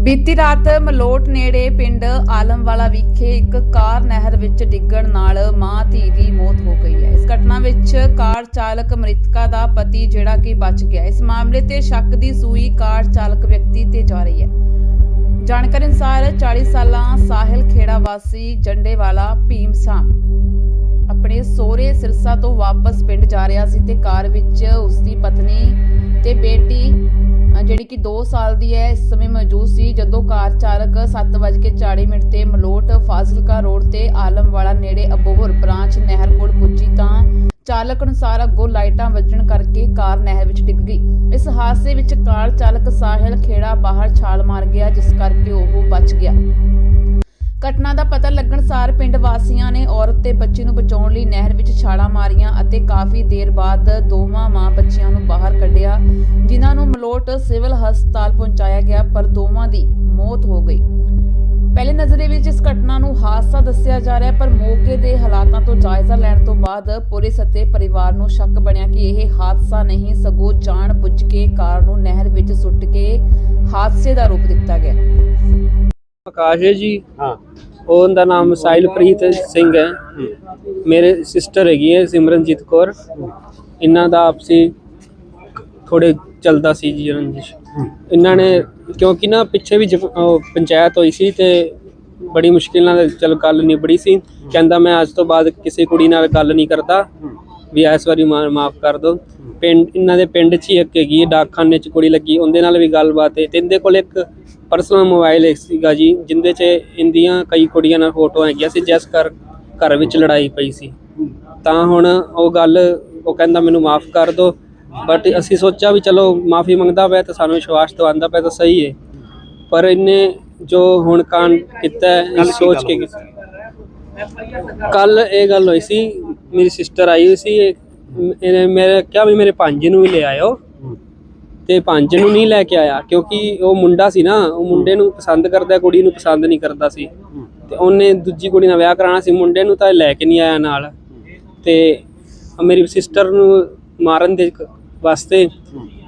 ਬੀਤੀ ਰਾਤ ਮਲੋਟ ਨੇੜੇ ਪਿੰਡ ਆਲਮਵਾਲਾ ਵਿਖੇ ਇੱਕ ਕਾਰ ਨਹਿਰ ਵਿੱਚ ਡਿੱਗਣ ਨਾਲ ਮਾਂ ਧੀ ਦੀ ਮੌਤ ਹੋ ਗਈ ਹੈ। ਇਸ ਘਟਨਾ ਵਿੱਚ ਕਾਰ ਚਾਲਕ ਮ੍ਰਿਤਕਾ ਦਾ ਪਤੀ ਜਿਹੜਾ ਕਿ ਬਚ ਗਿਆ ਇਸ ਮਾਮਲੇ ਤੇ ਸ਼ੱਕ ਦੀ ਸੂਈ ਕਾਰ ਚਾਲਕ ਵਿਅਕਤੀ ਤੇ ਜਾ ਰਹੀ ਹੈ। ਜਾਣਕਾਰੀ ਅਨੁਸਾਰ 40 ਸਾਲਾਂ ਸਾਹਿਲ ਖੇੜਾ ਵਾਸੀ ਜੰਡੇਵਾਲਾ ਭੀਮ ਸਾਮ ਆਪਣੇ ਸੋਹਰੇ ਸਿਰਸਾ ਤੋਂ ਵਾਪਸ ਪਿੰਡ ਜਾ ਰਿਹਾ ਸੀ ਤੇ ਕਾਰ ਵਿੱਚ ਉਸਦੀ ਪਤਨੀ ਤੇ ਬੇਟੀ ਜਿਹੜੀ ਕਿ 2 ਸਾਲ ਦੀ ਹੈ, ਇਸ ਸਮੇਂ ਮੌਜੂਦ ਸੀ ਜਦੋਂ ਕਾਰ ਚਾਲਕ 7:40 ਮਿੰਟ ਤੇ ਮਲੋਟ ਫਾਜ਼ਿਲਕਾ ਰੋਡ ਤੇ ਆਲਮਵਾਲਾ ਨੇੜੇ ਅਬੋਹਰ ਬ੍ਰਾਂਚ ਨਹਿਰ ਕੋਲ ਪੁੱਜੀ ਤਾਂ ਚਾਲਕ ਅਨੁਸਾਰ ਅੱਗੋਂ ਲਾਈਟਾਂ ਵੱਜਣ ਕਰਕੇ ਕਾਰ ਨਹਿਰ ਵਿੱਚ ਡਿੱਗ ਗਈ। ਇਸ ਹਾਦਸੇ ਵਿੱਚ ਕਾਰ ਚਾਲਕ ਸਾਹਿਲ ਖੇੜਾ ਬਾਹਰ ਛਾਲ ਮਾਰ ਗਿਆ, ਜਿਸ ਕਰਕੇ ਉਹ ਬਚ ਗਿਆ। ਘਟਨਾ ਦਾ ਪਤਾ ਲੱਗਣ ਸਾਰ ਪਿੰਡ ਵਾਸੀਆਂ ਨੇ ਔਰਤ ਤੇ ਬੱਚੀ ਨੂੰ ਬਚਾਉਣ ਲਈ ਨਹਿਰ ਵਿੱਚ ਛਾਲਾਂ ਮਾਰੀਆਂ ਅਤੇ ਕਾਫੀ ਦੇਰ ਬਾਅਦ ਦੋਵਾਂ ਮਾਂ ਬੱਚਿਆਂ ਨੂੰ ਬਾਹਰ ਕੱਢਿਆ ਜਿਨ੍ਹਾਂ ਨੂੰ ਮਲੋਟ ਸਿਵਲ ਹਸਪਤਾਲ ਪਹੁੰਚਾਇਆ ਗਿਆ ਪਰ ਦੋਵਾਂ ਦੀ ਮੌਤ ਹੋ ਗਈ। ਪਹਿਲੇ ਨਜ਼ਰੇ ਵਿੱਚ ਇਸ ਘਟਨਾ ਨੂੰ ਹਾਦਸਾ ਦੱਸਿਆ ਜਾ ਰਿਹਾ ਪਰ ਮੌਕੇ ਦੇ ਹਾਲਾਤਾਂ ਤੋਂ ਜਾਇਜ਼ਾ ਲੈਣ ਤੋਂ ਬਾਅਦ ਪੁਲਿਸ ਅਤੇ ਪਰਿਵਾਰ ਨੂੰ ਸ਼ੱਕ ਬਣਿਆ ਕਿ ਇਹ ਹਾਦਸਾ ਨਹੀਂ ਸਗੋਂ ਜਾਣ ਬੁੱਝ ਕੇ ਕਾਰ ਨੂੰ ਨਹਿਰ ਵਿੱਚ ਸੁੱਟ ਕੇ ਹਾਦਸੇ ਦਾ ਰੂਪ ਦਿੱਤਾ ਗਿਆ। ਆਕਾਸ਼ ਹੈ ਜੀ। ਹਾਂ। ਉਹਦਾ ਨਾਮ ਸਾਹਿਲਪ੍ਰੀਤ ਸਿੰਘ ਹੈ। ਮੇਰੇ ਸਿਸਟਰ ਹੈਗੀ ਹੈ ਸਿਮਰਨਜੀਤ ਕੌਰ। ਇਹਨਾਂ ਦਾ ਆਪਸੀ ਥੋੜੇ ਚੱਲਦਾ ਸੀ ਜੀ ਰੰਜਿਸ਼। ਇਹਨਾਂ ਨੇ ਕਿਉਂਕਿ ਨਾ ਪਿੱਛੇ ਵੀ ਪੰਚਾਇਤ ਹੋਈ ਸੀ ਤੇ ਬੜੀ ਮੁਸ਼ਕਿਲ ਨਾਲ ਚਲ ਗੱਲ ਨਿਬੜੀ ਸੀ। ਕਹਿੰਦਾ ਮੈਂ ਅੱਜ ਤੋਂ ਬਾਅਦ ਕਿਸੇ ਕੁੜੀ ਨਾਲ ਗੱਲ ਨਹੀਂ ਕਰਦਾ। ਵੀ ਇਸ ਵਾਰੀ ਮਾਫ ਕਰ ਦਿਓ। ਪਿੰਡ ਇਹਨਾਂ ਦੇ ਪਿੰਡ 'ਚ ਹੀ ਇੱਕ ਹੈਗੀ ਹੈ ਡਾਕਖਾਨੇ 'ਚ ਕੁੜੀ ਲੱਗੀ। ਉਹਦੇ ਨਾਲ ਵੀ ਗੱਲਬਾਤ ਹੈ। ਤੇ ਇਹਦੇ ਕੋਲ ਇੱਕ ਪਰਸਨਲ ਮੋਬਾਈਲ ਸੀਗਾ ਜੀ ਜਿੰਦੇ 'ਚ ਇੰਦੀਆਂ ਕਈ ਕੁੜੀਆਂ ਨਾਲ ਫੋਟੋ ਹੈਗੀਆਂ ਸੀ ਜਿਸ ਕਰ ਘਰ ਵਿੱਚ ਲੜਾਈ ਪਈ ਸੀ। ਤਾਂ ਹੁਣ ਉਹ ਗੱਲ ਉਹ ਕਹਿੰਦਾ ਮੈਨੂੰ ਮਾਫ ਕਰ ਦਿਓ। ਬਟ ਅਸੀਂ ਸੋਚਿਆ ਵੀ ਚਲੋ ਮਾਫੀ ਮੰਗਦਾ ਪਿਆ ਤਾਂ ਸਾਨੂੰ ਵਿਸ਼ਵਾਸ ਦਵਾਉਂਦਾ ਪਿਆ ਤਾਂ ਸਹੀ ਹੈ। ਪਰ ਇਹਨੇ ਜੋ ਹੁਣ ਕਾਂਡ ਕੀਤਾ ਹੈ, ਇਹ ਕੱਲ੍ਹ ਕੀ ਸੋਚ ਗੱਲ ਕੇ ਹੋਈ? ਕੀਤਾ। ਕੱਲ ਇਹ ਗੱਲ ਹੋਈ ਸੀ ਮੇਰੀ ਸਿਸਟਰ ਆਈ ਹੋਈ ਸੀ ਇਹ- ਇਹਨੇ ਮੇਰੇ ਕਿਹਾ ਵੀ ਮੇਰੇ ਭਾਂਜੇ ਨੂੰ ਵੀ ਲੈ ਆਇਓ। ਤੇ ਭਾਂਜੇ ਨੂੰ ਨਹੀਂ ਲੈ ਕੇ ਆਇਆ ਕਿਉਂਕਿ ਉਹ ਮੁੰਡਾ ਸੀ ਨਾ ਉਹ ਮੁੰਡੇ ਨੂੰ ਪਸੰਦ ਕਰਦਾ ਕੁੜੀ ਨੂੰ ਪਸੰਦ ਨਹੀਂ ਕਰਦਾ ਸੀ। ਤੇ ਉਹਨੇ ਦੂਜੀ ਕੁੜੀ ਨਾਲ ਵਿਆਹ ਕਰਾਉਣਾ ਸੀ ਮੁੰਡੇ ਨੂੰ ਤਾਂ ਇਹ ਲੈ ਕੇ ਨਹੀਂ ਆਇਆ ਨਾਲ। ਤੇ ਮੇਰੀ ਸਿਸਟਰ ਨੂੰ ਮਾਰਨ ਦੇ ਕ- ਵਾਸਤੇ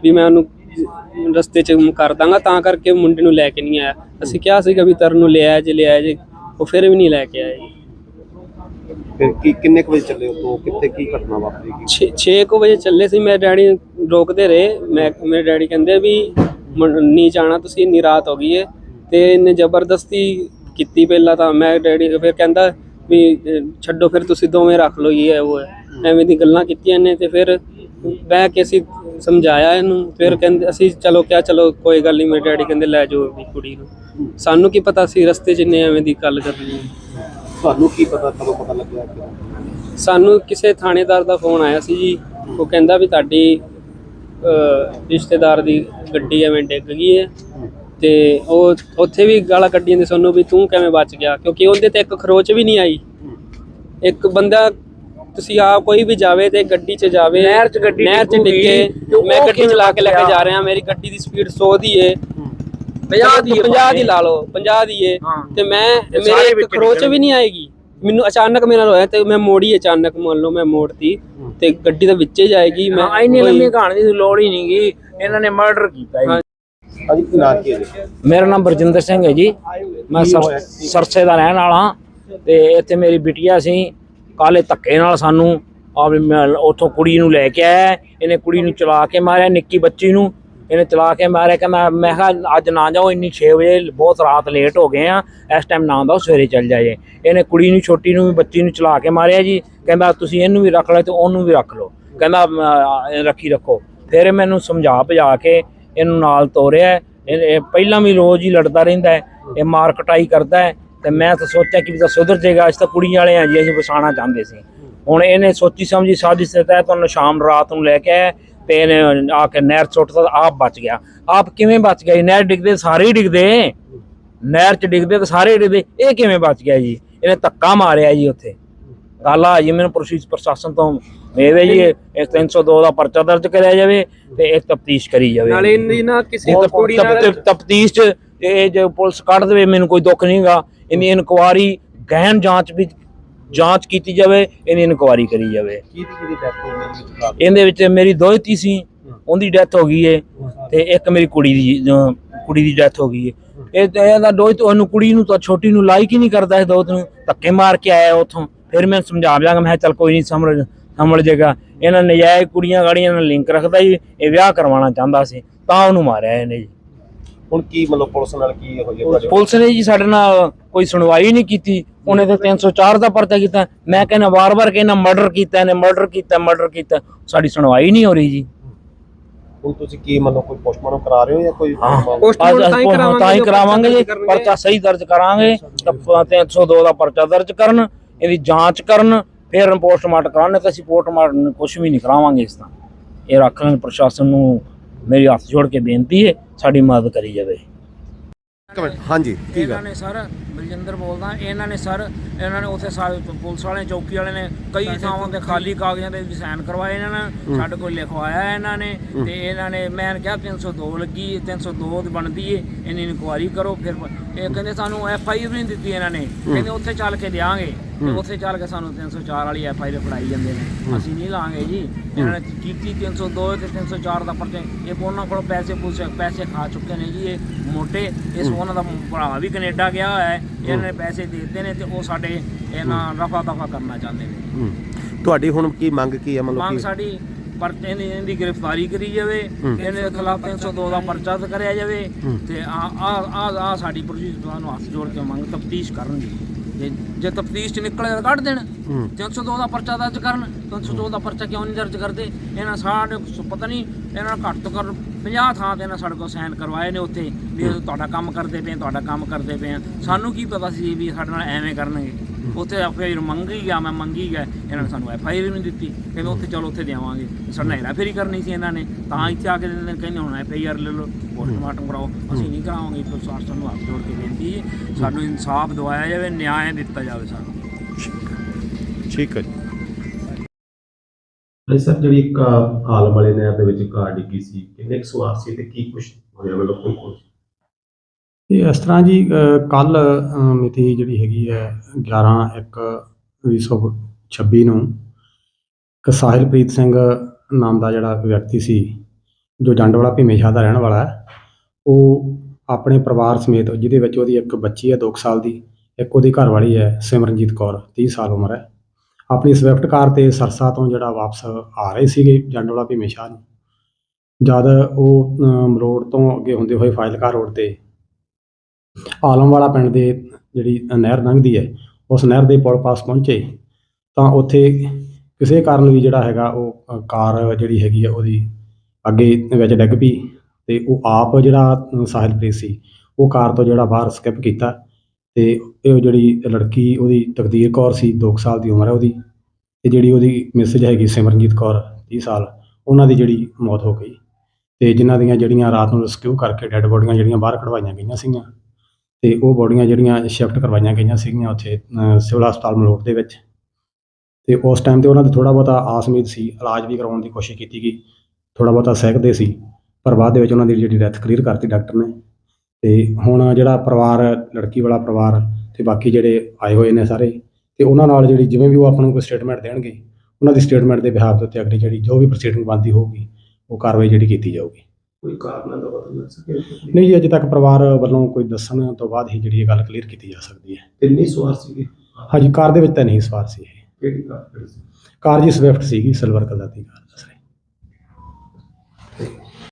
ਵੀ ਮੈਂ ਉਹਨੂੰ ਰਸਤੇ 'ਚ ਕਰ ਦਾਂਗਾ ਤਾਂ ਕਰਕੇ ਮੁੰਡੇ ਨੂੰ ਲੈ ਕੇ ਨਹੀਂ ਆਇਆ। ਅਸੀਂ ਕਿਹਾ ਸੀਗਾ ਵੀ ਤਰਨ ਨੂੰ ਲੈ ਆਇਆ ਜੇ ਲੈ ਆਇਆ ਜੇ ਉਹ ਫਿਰ ਵੀ ਨਹੀਂ ਲੈ ਕੇ ਆਇਆ ਫਿਰ ਕੀ ਕਿੰਨੇ ਕੁ ਵਜੇ ਚੱਲੇ ਹੋ ਤੋਂ ਕਿੱਥੇ ਕੀ ਘਟਨਾ ਵਾਪਰੀ ਕੀ? 6 ਕੁ ਵਜੇ ਚੱਲੇ ਸੀ ਮੇਰੇ ਡੈਡੀ ਰੋਕਦੇ ਰਹੇ। ਮੈਂ ਮੇਰੇ ਡੈਡੀ ਕਹਿੰਦੇ ਵੀ ਮੁੰ- ਨਹੀਂ ਜਾਣਾ ਤੁਸੀਂ ਇੰਨੀ ਰਾਤ ਹੋ ਗਈ ਏ ਤੇ ਇਹਨੇ ਜ਼ਬਰਦਸਤੀ ਕੀਤੀ ਪਹਿਲਾਂ ਤਾਂ। ਮੈਂ ਡੈਡੀ ਫਿਰ ਕਹਿੰਦਾ ਵੀ ਅਹ, ਛੱਡੋ ਫਿਰ ਤੁਸੀਂ ਦੋਵੇਂ ਰੱਖ ਲਓ ਇਹ ਹੈ ਉਹ ਹੈ। ਐਵੇਂ ਦੀ ਗੱਲਾਂ ਕੀਤੀਆਂ ਨੇ ਤੇ ਫਿਰ ਬਹਿ ਕੇ ਅਸੀਂ ਸਮਝਾਇਆ ਇਹਨੂੰ ਫਿਰ ਕਹਿੰਦੇ ਅਸੀਂ ਚਲੋ ਕਿਹਾ ਚਲੋ ਕੋਈ ਗੱਲ ਨਹੀਂ ਮੇਰੇ ਡੈਡੀ ਕਹਿੰਦੇ ਲੈ ਜਾਓ ਵੀ ਕੁੜੀ ਨੂੰ। ਸਾਨੂੰ ਕੀ ਪਤਾ ਸੀ ਰਸਤੇ 'ਚ ਐਵੇਂ ਦੀ ਗੱਲ ਕਰਨੀ ਤੁਹਾਨੂੰ ਕੀ ਪਤਾ ਕਦੋਂ ਪਤਾ ਲੱਗਿਆ ਸਾਨੂੰ ਕਿਸੇ ਥਾਣੇਦਾਰ ਦਾ ਫੋਨ ਆਇਆ ਸੀ ਜੀ ਉਹ ਕਹਿੰਦਾ ਵੀ ਤੁਹਾਡੀ ਰਿਸ਼ਤੇਦਾਰ ਦੀ ਗੱਡੀ ਐਵੇਂ ਡਿੱਗ ਗਈ ਹੈ। ਤੇ ਉਹ ਉੱਥੇ ਵੀ ਗਾਲਾਂ ਕੱਢੀਆਂ ਨੇ ਸਾਨੂੰ ਵੀ ਤੂੰ ਕਿਵੇਂ ਬਚ ਗਿਆ? ਕਿਉਂਕਿ ਉਹਦੇ ਤੇ ਇੱਕ ਖਰੋਚ ਵੀ ਨਹੀਂ ਆਈ। ਇੱਕ ਬੰਦਾ ਤੁਸੀਂ ਆ ਕੋਈ ਵੀ ਜਾਵੇ ਤੇ ਗੱਡੀ 'ਚ ਜਾਵੇ ਨਹਿਰ 'ਚ ਗੱਡੀ ਨਹਿਰ 'ਚ ਡਿੱਗੂਗੀ, ਡਿੱਗੇ ਉਹ ਮੈਂ ਗੱਡੀ ਕਿਵੇਂ ਚਲਾ ਕੇ ਲੈ ਕੇ ਜਾ ਰਿਹਾ ਮੇਰੀ ਗੱਡੀ ਦੀ ਸਪੀਡ 100 ਦੀ ਏ। 50 ਦੀ 50 ਦੀ ਲਾ ਲਓ 50 ਦੀ ਏ। ਹਾਂ। ਤੇ ਮੈਂ ਤੇ ਮੇਰੇ ਸਾਰੇ ਇੱਕ ਖਰੋਚ ਨਿਕਲ ਵੀ ਨਹੀਂ ਆਏਗੀ। ਮੈਨੂੰ ਅਚਾਨਕ ਮੇਰੇ ਨਾਲ ਹੋਇਆ ਤੇ ਮੈਂ ਮੋੜੀ ਅਚਾਨਕ ਮੰਨ ਲਓ ਮੈਂ ਮੋੜਤੀ ਤੇ ਗੱਡੀ ਦੇ ਵਿੱਚੇ ਜਾਏਗੀ ਮੈਂ ਹਾਂ ਇੰਨੀ ਕੋਈ- ਲੰਮੀ ਕਹਾਣੀ ਦੀ ਲੋੜ ਹੀ ਨਹੀਂ ਗਈ ਇਹਨਾਂ ਨੇ ਮਰਡਰ ਕੀਤਾ ਹਾਂ। ਅਜੀ ਕੀ ਹੈ ਮੇਰਾ ਨਾਮ ਬਰਜਿੰਦਰ ਸਿੰਘ ਹੈ ਜੀ। ਮੈਂ? ਸਰ- ਸਰਸੇ ਦਾ ਰਹਿਣ ਵਾਲਾ ਹਾਂ ਤੇ ਇੱਥੇ ਮੇਰੀ ਬਿਟਿਆ ਸੀ। ਕਾਲੇ ਧੱਕੇ ਨਾਲ ਸਾਨੂੰ ਆ ਮੈਂ, ਉੱਥੋਂ ਕੁੜੀ ਨੂੰ ਲੈ ਕੇ ਆਇਆ। ਇਹਨੇ ਕੁੜੀ ਨੂੰ ਚਲਾ ਕੇ ਮਾਰਿਆ, ਨਿੱਕੀ ਬੱਚੀ ਨੂੰ। ਇਹਨੇ ਚਲਾ ਕੇ ਮਾਰਿਆ, ਕਹਿੰਦਾ, ਮੈਂ ਕਿਹਾ, ਅੱਜ ਨਾ ਜਾਓ, ਇੰਨੀ 6 ਵਜੇ, ਬਹੁਤ ਰਾਤ ਲੇਟ ਹੋ ਗਏ ਆ। ਇਸ ਟਾਈਮ ਨਾ ਆਉਂਦਾ ਸਵੇਰੇ ਚੱਲ ਜਾਏ। ਇਹਨੇ ਕੁੜੀ ਨੂੰ, ਛੋਟੀ ਨੂੰ ਵੀ, ਬੱਚੀ ਨੂੰ ਚਲਾ ਕੇ ਮਾਰਿਆ ਜੀ। ਕਹਿੰਦਾ, ਤੁਸੀਂ ਇਹਨੂੰ ਵੀ ਰੱਖ ਲਓ ਤੇ ਉਹਨੂੰ ਵੀ ਰੱਖ ਲਓ। ਕਹਿੰਦਾ ਰੱਖੀ ਰੱਖੋ। ਫਿਰ ਮੈਨੂੰ ਸਮਝਾ ਭਜਾ ਕੇ ਇਹਨੂੰ ਨਾਲ ਤੋਰਿਆ। ਇਹ ਇਹ ਪਹਿਲਾਂ ਵੀ ਰੋਜ਼ ਹੀ ਲੜਦਾ ਰਹਿੰਦਾ ਹੈ। ਇਹ ਮਾਰ ਕਟਾਈ ਕਰਦਾ ਹੈ। ਤੇ ਮੈਂ ਤਾਂ ਸੋਚਿਆ ਕਿ ਵੀ ਤਾਂ ਸੁਧਰ ਜਾਏਗਾ ਅੱਜ ਤਾਂ ਕੁੜੀ ਵਾਲੇ ਆ ਜੀ ਅਸੀਂ ਵਸਾਣਾ ਚਾਹੁੰਦੇ ਸੀ। ਹੁਣ ਇਹਨੇ ਸੋਚੀ ਸਮਝੀ ਸਾਜ਼ਿਸ਼ ਦੇ ਤਹਿਤ ਉਹਨੂੰ ਸ਼ਾਮ ਰਾਤ ਨੂੰ ਲੈ ਕੇ ਤੇ ਇਹਨੇ ਆ ਕੇ ਨਹਿਰ ਤਾਂ ਆਪ ਬਚ ਗਿਆ। ਆਪ ਕਿਵੇਂ ਬਚ ਗਿਆ? ਨਹਿਰ ਡਿੱਗਦੇ ਸਾਰੇ ਹੀ ਡਿੱਗਦੇ। ਨਹਿਰ 'ਚ ਡਿੱਗਦੇ ਤਾਂ ਸਾਰੇ ਹੀ ਡਿੱਗਦੇ। ਇਹ ਕਿਵੇਂ ਬਚ ਗਿਆ ਜੀ? ਇਹਨੇ ਧੱਕਾ ਮਾਰਿਆ ਜੀ ਉੱਥੇ। ਗੱਲ ਆ ਜੀ ਮੈਨੂੰ ਪ੍ਰਸ਼ੀਸ਼ ਪ੍ਰਸ਼ਾਸਨ ਤੋਂ ਮੇਵੇ ਜੀ ਇਹ 302 ਦਾ ਪਰਚਾ ਦਰਜ ਕਰਿਆ ਜਾਵੇ ਤੇ ਇਹ ਤਫਤੀਸ਼ ਕਰੀ ਜਾਵੇ। ਨਾਲੇ ਇਹਦੀ ਨਾ ਕਿਸੇ ਬਹੁਤ ਕੁੜੀ ਨਾਲ ਤਫਤੀਸ਼ ਚ ਇਹ ਜੇ ਪੁਲਿਸ ਕੱਢ ਦੇਵੇ ਮੈਨੂੰ ਕੋਈ ਦੁੱਖ ਨਹੀਂਗਾ ਇਹਦੀ ਇਨਕੁਆਰੀ ਗਹਿਨ ਜਾਂਚ ਵੀ ਜਾਂਚ ਕੀਤੀ ਜਾਵੇ ਇਹਦੀ ਇਨਕੁਆਰੀ ਕਰੀ ਜਾਵੇ। ਕਿਹਦੀ ਡੈਥ ਹੋ ਗਈ ਇਹਦੇ ਵਿੱਚ ਮੇਰੀ ਦੋਹਤੀ ਸੀ ਉਹਦੀ ਡੈਥ ਹੋ ਗਈ ਏ ਤੇ ਇੱਕ ਮੇਰੀ ਕੁੜੀ ਦੀ ਕੁੜੀ ਦੀ ਡੈਥ ਹੋ ਗਈ ਏ। ਇਹ ਤੇ ਇਹਦਾ ਦੋਸਤ ਉਹਨੂੰ ਕੁੜੀ ਨੂੰ ਤਾਂ ਛੋਟੀ ਨੂੰ ਲਾਈਕ ਹੀ ਨਹੀਂ ਕਰਦਾ ਇਹ ਦੋਸਤ ਨੂੰ। ਧੱਕੇ ਮਾਰ ਕੇ ਆਇਆ ਉੱਥੋਂ। ਫਿਰ ਮੈਂ ਸਮਝਾ ਜਾਗਾ ਮੈਂ ਚੱਲ ਕੋਈ ਨਹੀਂ ਸਮਝ ਸਮਝ ਜਾਏਗਾ ਇਹਨਾਂ ਨਜਾਇਜ਼ ਕੁੜੀਆਂ ਗਾੜੀਆਂ ਨਾਲ ਲਿੰਕ ਰੱਖਦਾ ਸੀ ਇਹ ਵਿਆਹ ਕਰਵਾਉਣਾ ਚਾਹੁੰਦਾ ਸੀ ਤਾਂ ਉਹਨੂੰ ਮਾਰਿਆ ਇਹਨੇ ਜੀ। ਹੁਣ ਕੀ ਮਤਲਬ ਪੁਲਿਸ ਨਾਲ ਕੀ ਹੋਈ ਹੈ ਪੁਲਿਸ ਨੇ ਜੀ ਸਾਡੇ ਨਾਲ ਕੋਈ ਸੁਣਵਾਈ ਨਹੀਂ ਕੀਤੀ। ਉਹਨੇ ਤੇ 304 ਦਾ ਪਰਚਾ ਕੀਤਾ। ਮੈਂ ਕਹਿੰਦਾ ਵਾਰ-ਵਾਰ ਕਹਿੰਦਾ ਮਰਡਰ ਕੀਤਾ ਇਹਨੇ ਮਰਡਰ ਕੀਤਾ ਮਰਡਰ ਕੀਤਾ। ਸਾਡੀ ਸੁਣਵਾਈ ਨਹੀਂ ਹੋ ਰਹੀ ਜੀ। ਹੁਣ ਤੁਸੀਂ ਕੀ ਮਤਲਬ ਕੋਈ ਪੋਸਟਮਾਰਟਮ ਕਰਾ ਰਹੇ ਹੋ ਜਾਂ ਕੋਈ ਹਾਂ। Postmortem ਤਾਂ ਹੀ ਕਰਾਵਾਂਗੇ ਤਾਂ ਹੀ ਜੋ ਕਰਾਵਾਂਗੇ ਜੀ ਪਰਚਾ ਸਹੀ ਦਰਜ ਕਰਾਂਗੇ। ਤਾਂ 302 ਦਾ ਪਰਚਾ ਦਰਜ ਕਰਨ ਇਹਦੀ ਜਾਂਚ ਕਰਨ ਫਿਰ ਪੋਸਟਮਾਰਟਮ ਕਰਾਉਣੇ ਤੇ ਅਸੀਂ ਪੋਸਟਮਾਰਟਮ ਕੁਝ ਵੀ ਨਹੀਂ ਕਰਾਵਾਂਗੇ ਇਸ ਤਾਂ ਇਹ ਰੱਖ ਲੈਣ ਪ੍ਰਸ਼ਾਸਨ ਨੂੰ ਮੇਰੀ ਹੱਥ ਜੋੜ ਕੇ ਬੇਨਤੀ ਹੈ ਸਾਡੀ ਮਦਦ ਕਰੀ ਜਾਵੇ। ਇੱਕ ਮਿੰਟ ਹਾਂਜੀ ਕੀ ਇਹਨਾਂ ਗੱਲ ਨੇ ਸਰ ਬਲਜਿੰਦਰ ਬੋਲਦਾ ਇਹਨਾਂ ਨੇ ਸਰ ਇਹਨਾਂ ਨੇ ਉੱਥੇ ਸਾਰੇ ਪੁਲਿਸ ਵਾਲੇ ਚੌਕੀ ਵਾਲੇ ਨੇ ਕਈ ਥਾਵਾਂ ਤੇ ਖਾਲੀ ਕਾਗਜ਼ਾਂ ਦੇ ਵੀ ਸਾਈਨ ਕਰਵਾਏ ਇਹਨਾਂ ਨੇ। ਸਾਡੇ ਕੋਲ ਲਿਖਵਾਇਆ ਇਹਨਾਂ ਨੇ ਤੇ ਇਹਨਾਂ ਨੇ ਮੈਂ ਕਿਹਾ 302 ਲੱਗੀ 302 ਦੀ ਬਣਦੀ ਏ ਇਹਨੀ ਇਨਕੁਆਰੀ ਕਰੋ ਫਿਰ ਇਹ ਕਹਿੰਦੇ ਸਾਨੂੰ ਐਫ ਆਈ ਵੀ ਨਹੀਂ ਦਿੱਤੀ ਇਹਨਾਂ ਨੇ। ਕਹਿੰਦੇ ਉੱਥੇ ਚੱਲ ਕੇ ਦਿਆਂਗੇ। ਤੇ ਉੱਥੇ ਚੱਲ ਕੇ ਸਾਨੂੰ 304 ਵਾਲੀ ਐਫ ਆਈ ਫੜਾਈ ਜਾਂਦੇ ਨੇ। ਅਸੀਂ ਨਹੀਂ ਲਾਂਗੇ ਜੀ। ਇਹਨਾਂ ਨੇ ਕੀਤੀ 302 ਤੇ 304 ਦਾ ਪਰਚੇ। ਇਹ ਉਹਨਾਂ ਕੋਲ ਪੈਸੇ ਪੂਸੇ ਪੈਸੇ ਖਾ ਚੁੱਕੇ ਨੇ ਜੀ ਇਹ ਮੋਟੇ। ਇਸ ਉਹਨਾਂ ਦਾ ਭਰਾ ਵੀ ਕੈਨੇਡਾ ਗਿਆ ਹੋਇਆ ਹੈ। ਇਹਨਾਂ ਨੇ ਪੈਸੇ ਦੇ ਦਿੱਤੇ ਨੇ ਤੇ ਉਹ ਸਾਡੇ ਇਹਨਾਂ ਰਫਾ ਦਫਾ ਕਰਨਾ ਚਾਹੁੰਦੇ ਨੇ। ਤੁਹਾਡੀ ਹੁਣ ਕੀ ਮੰਗ ਕੀ ਹੈ ਮੰਗ ਮਤਲਬ ਕੀ? ਸਾਡੀ ਪਰ ਇਹਦੀ ਇਹਦੀ ਗ੍ਰਿਫਤਾਰੀ ਕਰੀ ਜਾਵੇ ਇਹਦੇ ਖਿਲਾਫ 302 ਦਾ ਪਰਚਾ ਦਰਜ ਕਰਿਆ ਜਾਵੇ ਤੇ ਆ ਆ ਆ ਸਾਡੀ ਪੁਲਿਸ ਨੂੰ ਹੱਥ ਜੋੜ ਕੇ ਮੰਗ ਤਫਤੀਸ਼ ਕਰਨ ਦੀ ਜੇ ਜੇ ਤਫਤੀਸ਼ ਚ ਨਿਕਲੇ ਤਾਂ ਕੱਢ ਦੇਣ। 302 ਦਾ ਪਰਚਾ ਦਰਜ ਕਰਨ 302 ਦਾ ਪਰਚਾ ਕਿਉਂ ਨਹੀਂ ਦਰਜ ਕਰਦੇ? ਇਹਨਾਂ ਸਾਡੇ ਪਤਾ ਨਹੀਂ ਇਹਨਾਂ ਘੱਟ ਤੋਂ ਘੱਟ 50 ਥਾਂ ਤੇ ਇਹਨਾਂ ਸਾਡੇ ਕੋਲ ਸਾਈਨ ਕਰਵਾਏ ਨੇ ਉੱਥੇ ਵੀ ਤੁਹਾਡਾ ਕੰਮ ਕਰਦੇ ਪਏ ਤੁਹਾਡਾ ਕੰਮ ਕਰਦੇ ਪਏ ਸਾਨੂੰ ਕੀ ਪਤਾ ਸੀ ਵੀ ਸਾਡੇ ਨਾਲ ਐਵੇਂ ਕਰਨਗੇ। ਉੱਥੇ ਐਫਆਈਆਰ ਮੰਗੀ ਗਿਆ ਮੈਂ ਮੰਗੀ ਗਿਆ ਇਹਨਾਂ ਨੇ ਸਾਨੂੰ ਐਫਆਈਆਰ ਨਹੀਂ ਦਿੱਤੀ। ਕਹਿੰਦੇ ਉੱਥੇ ਚਲੋ ਉੱਥੇ ਦੇਵਾਂਗੇ। ਸਾਡਾ ਹੈਰਾ ਫੇਰੀ ਕਰਨੀ ਸੀ ਇਹਨਾਂ ਨੇ। ਤਾਂ ਇੱਥੇ ਆ ਕੇ ਦਿੰਦੇ ਨੇ, ਕਹਿੰਦੇ ਹੁਣ ਐਫਆਈਆਰ ਲੈ ਲਓ ਪੋਸਟਮਾਰਟਮ ਕਰਾਓ। ਅਸੀਂ ਨਹੀਂ ਕਰਾਵਾਂਗੇ ਪ੍ਰਸ਼ਾਸਨ ਨੂੰ ਹੱਥ ਜੋੜ ਕੇ ਬੇਨਤੀ ਹੈ ਸਾਨੂੰ ਇਨਸਾਫ ਦਿਵਾਇਆ ਜਾਵੇ ਨਿਆਂ ਦਿੱਤਾ ਜਾਵੇ ਸਾਨੂੰ। ਠੀਕ ਹੈ ਜੀ। ਭਾਈ ਸਾਹਿਬ ਜਿਹੜੀ ਇੱਕ ਆਲਮ ਵਾਲੇ ਨਹਿਰ ਦੇ ਵਿੱਚ ਕਾਰ ਡਿੱਗੀ ਸੀ ਕਿੰਨੇ ਕੁ ਸਵਾਰ ਸੀ ਤੇ ਕੀ ਕੁਛ ਹੋਇਆ? ਮਤਲਬ ਕੋਈ ਕੁਛ ਇਹ ਇਸ ਤਰ੍ਹਾਂ ਜੀ ਕੱਲ ਮਿਤੀ ਜਿਹੜੀ ਹੈਗੀ ਹੈ 11 1 2026 ਨੂੰ ਇੱਕ ਸਾਹਿਲਪ੍ਰੀਤ ਸਿੰਘ ਨਾਮ ਦਾ ਜਿਹੜਾ ਵਿਅਕਤੀ ਸੀ ਜੋ ਜੰਡਵਾਲਾ ਭੀਮੇਸ਼ਾਹ ਦਾ ਰਹਿਣ ਵਾਲਾ ਹੈ ਉਹ ਆਪਣੇ ਪਰਿਵਾਰ ਸਮੇਤ ਜਿਹਦੇ ਵਿੱਚ ਉਹਦੀ ਇੱਕ ਬੱਚੀ ਹੈ 2 ਸਾਲ ਦੀ ਇੱਕ ਉਹਦੀ ਘਰਵਾਲੀ ਹੈ ਸਿਮਰਨਜੀਤ ਕੌਰ 30 ਸਾਲ ਉਮਰ ਹੈ। ਆਪਣੀ ਸਵਿਫਟ ਕਾਰ ਤੇ ਸਰਸਾ ਤੋਂ ਜਿਹੜਾ ਵਾਪਸ ਆ ਰਹੇ ਸੀਗੇ ਜੰਡਵਾਲਾ ਭੀਮੇਸ਼ਾਹ ਨੂੰ। ਜਦ ਉਹ ਅਮ, ਤੋਂ ਅੱਗੇ ਹੁੰਦੇ ਹੋਏ ਫਾਇਲਕਾ ਰੋਡ ਤੇ ਆਲਮਵਾਲਾ ਪਿੰਡ ਦੇ ਜਿਹੜੀ ਨਹਿਰ ਲੰਘਦੀ ਹੈ, ਉਸ ਨਹਿਰ ਦੇ ਪੁਲ ਪਾਸ ਪਹੁੰਚੇ, ਤਾਂ ਉੱਥੇ ਕਿਸੇ ਕਾਰਨ ਵੀ ਜਿਹੜਾ ਹੈਗਾ ਉਹ ਕਾਰ ਜਿਹੜੀ ਹੈਗੀ ਹੈ ਉਹਦੀ ਅੱਗੇ ਵਿੱਚ ਡਿੱਗ ਪਈ ਤੇ ਉਹ ਆਪ ਜਿਹੜਾ ਸਾਹਿਲਪ੍ਰੀਤ ਸੀ, ਉਹ ਕਾਰ ਤੋਂ ਜਿਹੜਾ ਬਾਹਰ ਸਕਿਪ ਕੀਤਾ ਤੇ ਇਹ ਜਿਹੜੀ ਲੜਕੀ ਉਹਦੀ ਤਕਦੀਰ ਕੌਰ ਸੀ 2 ਸਾਲ ਦੀ ਉਮਰ ਹੈ ਉਹਦੀ ਤੇ ਜਿਹੜੀ ਉਹਦੀ ਮਿਸਜ ਹੈਗੀ ਸਿਮਰਨਜੀਤ ਕੌਰ 30 ਸਾਲ, ਉਹਨਾਂ ਦੀ ਜਿਹੜੀ ਮੌਤ ਹੋ ਗਈ ਤੇ ਜਿਨ੍ਹਾਂ ਦੀਆਂ ਜਿਹੜੀਆਂ ਰਾਤ ਨੂੰ ਰੈਸਕਿਊ ਕਰਕੇ ਡੈੱਡ ਬੋਡੀਆਂ ਜਿਹੜੀਆਂ ਬਾਹਰ ਕਢਵਾਈਆਂ ਗਈਆਂ ਸੀਗੀਆਂ ਤੇ ਉਹ ਬੋਡੀਆਂ ਜਿਹੜੀਆਂ ਸ਼ਿਫਟ ਕਰਵਾਈਆਂ ਗਈਆਂ ਸੀਗੀਆਂ ਉੱਥੇ ਸਿਵਲ ਹਸਪਤਾਲ ਮਲੋਟ ਦੇ ਵਿੱਚ। ਤੇ ਉਸ ਟਾਈਮ ਤੇ ਉਹਨਾਂ ਦੇ ਥੋੜਾ ਬਹੁਤਾ ਆਸ ਸੀ, ਇਲਾਜ ਵੀ ਕਰਵਾਉਣ ਦੀ ਕੋਸ਼ਿਸ਼ ਕੀਤੀ ਗਈ ਥੋੜਾ ਬਹੁਤਾ ਸਹਿਕਦੇ ਸੀ, ਪਰ ਬਾਅਦ ਦੇ ਵਿੱਚ ਉਹਨਾਂ ਦੀ ਜਿਹੜੀ ਡੈਥ ਕਲੀਅਰ ਕਰਤੀ ਡਾਕਟਰ ਨੇ। ਤੇ ਹੁਣ ਜਿਹੜਾ ਪਰਿਵਾਰ, ਲੜਕੀ ਵਾਲਾ ਪਰਿਵਾਰ ਤੇ ਬਾਕੀ ਜਿਹੜੇ ਆਏ ਹੋਏ ਨੇ ਸਾਰੇ, ਤੇ ਉਹਨਾਂ ਨਾਲ ਜਿਹੜੀ ਜਿਵੇਂ ਵੀ ਉਹ ਆਪਾਂ ਨੂੰ ਕੋਈ ਸਟੇਟਮੈਂਟ ਦੇਣਗੇ, ਉਹਨਾਂ ਦੀ ਸਟੇਟਮੈਂਟ ਦੇ ਬਿਹਾਫ ਦੇ ਉੱਤੇ ਅਗਲੀ ਜਿਹੜੀ ਜੋ ਵੀ ਪ੍ਰੋਸੀਡਿੰਗ ਬਣਦੀ ਹੋਊਗੀ, ਉਹ ਕਾਰਵਾਈ ਜਿਹੜੀ ਕੀਤੀ ਜਾਊਗੀ। ਕੋਈ ਕਾਰਨ ਦਾ ਪਤਾ ਲੱਗ ਸਕੇ। ਨਹੀਂ ਜੀ ਅਜੇ ਤੱਕ ਪਰਿਵਾਰ ਵੱਲੋਂ ਕੋਈ ਦੱਸਣ ਤੋਂ ਬਾਅਦ ਹੀ ਜਿਹੜੀ ਇਹ ਗੱਲ ਕਲੀਅਰ ਕੀਤੀ ਜਾ ਸਕਦੀ ਹੈ। ਕਿੰਨੀ ਸਵਾਰ ਸੀਗੇ? ਹਾਂਜੀ ਕਾਰ ਦੇ ਵਿੱਚ ਤਾਂ ਨਹੀਂ ਸਵਾਰ ਸੀ ਇਹ। ਕਿਹੜੀ ਕਾਰ? ਕਿਹੜੀ ਸੀ? ਕਾਰ ਜੀ ਸਵਿਫਟ ਸੀਗੀ ਸਿਲਵਰ ਕਲਰ ਦੀ ਕਾਰ ਦੱਸ ਰਹੇ।